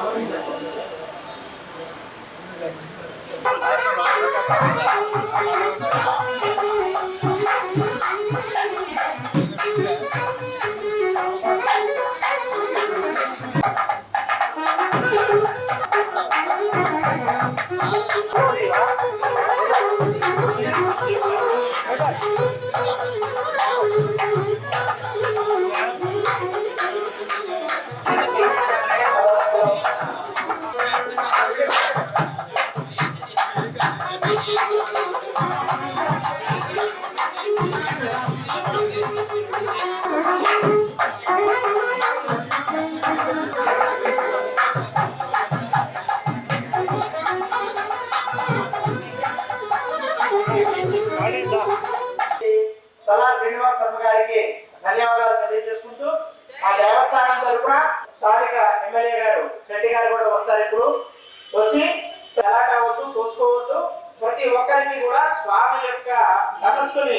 Thank you. ధన్యవాదాలు తెలియజేసుకుంటూ ఆ దేవస్థానం తరఫున స్థానిక ఎమ్మెల్యే గారు రెడ్డి గారు కూడా వస్తారు ఇప్పుడు. వచ్చి ఎలా కావద్దు చూసుకోవద్దు ప్రతి ఒక్కరికి కూడా స్వామి యొక్క తపస్సుని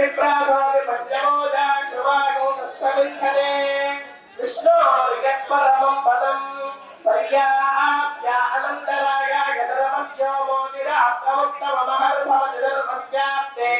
తద్విప్రాధాది పంచమోజాగ్రవాగో తస్సవింధనే విష్ణో పదం పర్యాప్య అనంతరాయ గతరమస్యోమోదిరాప్తముక్తమహర్భవతిధర్మస్యాప్తే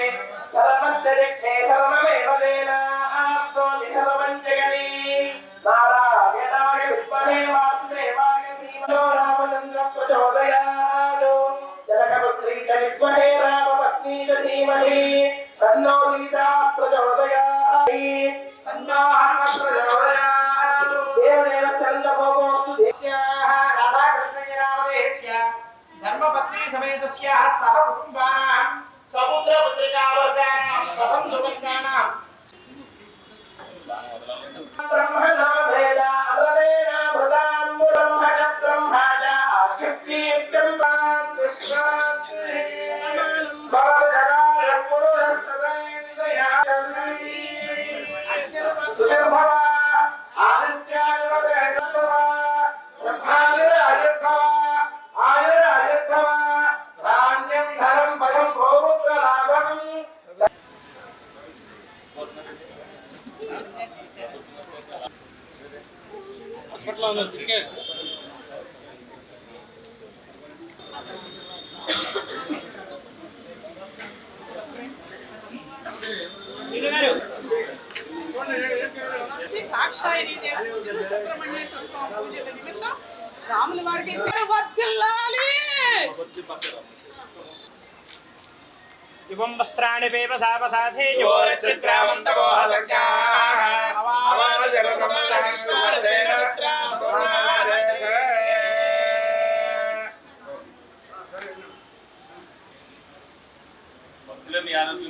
ధర్మపత్ని సమేతస్యాः సహ కుటుంబానాం సముద్రపుత్రికావర్గానాం సహం సువర్గానాం బ్రహ్మణో భేద బ్రహ్మణ బ్రహ్మణ శ్రీ కాక్షాయని దేవి పూజలు సుబ్రహ్మణ్యేశ్వర స్వామి పూజల నిమిత్తం రాముల వారికి సేవ వర్ధిల్లాలి యువం వస్త్రాణి భక్తులే మీ ఆరోగ్యం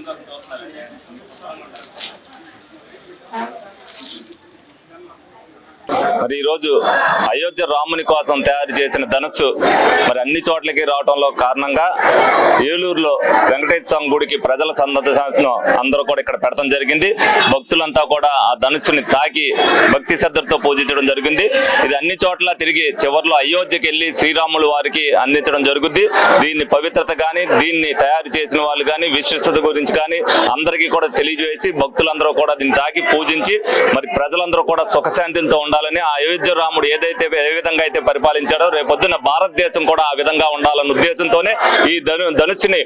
కోసం చూస్తున్నారండి మరి ఈ రోజు అయోధ్య రాముని కోసం తయారు చేసిన ధనస్సు మరి అన్ని చోట్లకి రావడంలో కారణంగా ఏలూరులో వెంకటేశ్వర స్వామి గుడికి ప్రజల సందర్శనం అందరూ కూడా ఇక్కడ పెడతాం జరిగింది. భక్తులంతా కూడా ఆ ధనుసుని తాకి భక్తి శ్రద్ధలతో పూజించడం జరిగింది. ఇది అన్ని చోట్ల తిరిగి చివరిలో అయోధ్యకి వెళ్ళి శ్రీరాములు వారికి అందించడం జరుగుద్ది. దీన్ని పవిత్రత కానీ దీన్ని తయారు చేసిన వాళ్ళు కానీ విశ్వసత గురించి కానీ అందరికీ కూడా తెలియజేసి భక్తులందరూ కూడా దీన్ని తాకి పూజించి మరి ప్రజలందరూ కూడా సుఖశాంతులతో ఉండాలని ఆ అయోధ్య రాముడు ఏదైతే ఏ విధంగా అయితే పరిపాలించాడో రేపొద్దున భారతదేశం కూడా ఆ విధంగా ఉండాలన్న ఉద్దేశంతోనే ఈ ధను ధనుస్సుని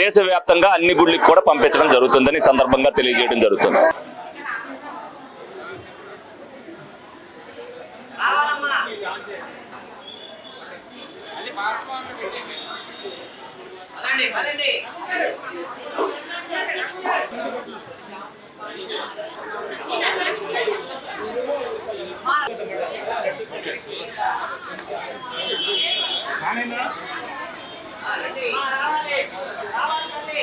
దేశవ్యాప్తంగా అన్ని గుళ్ళకి కూడా పంపించడం జరుగుతుందని సందర్భంగా తెలియజేయడం జరుగుతుంది. రావాలి. రావాలి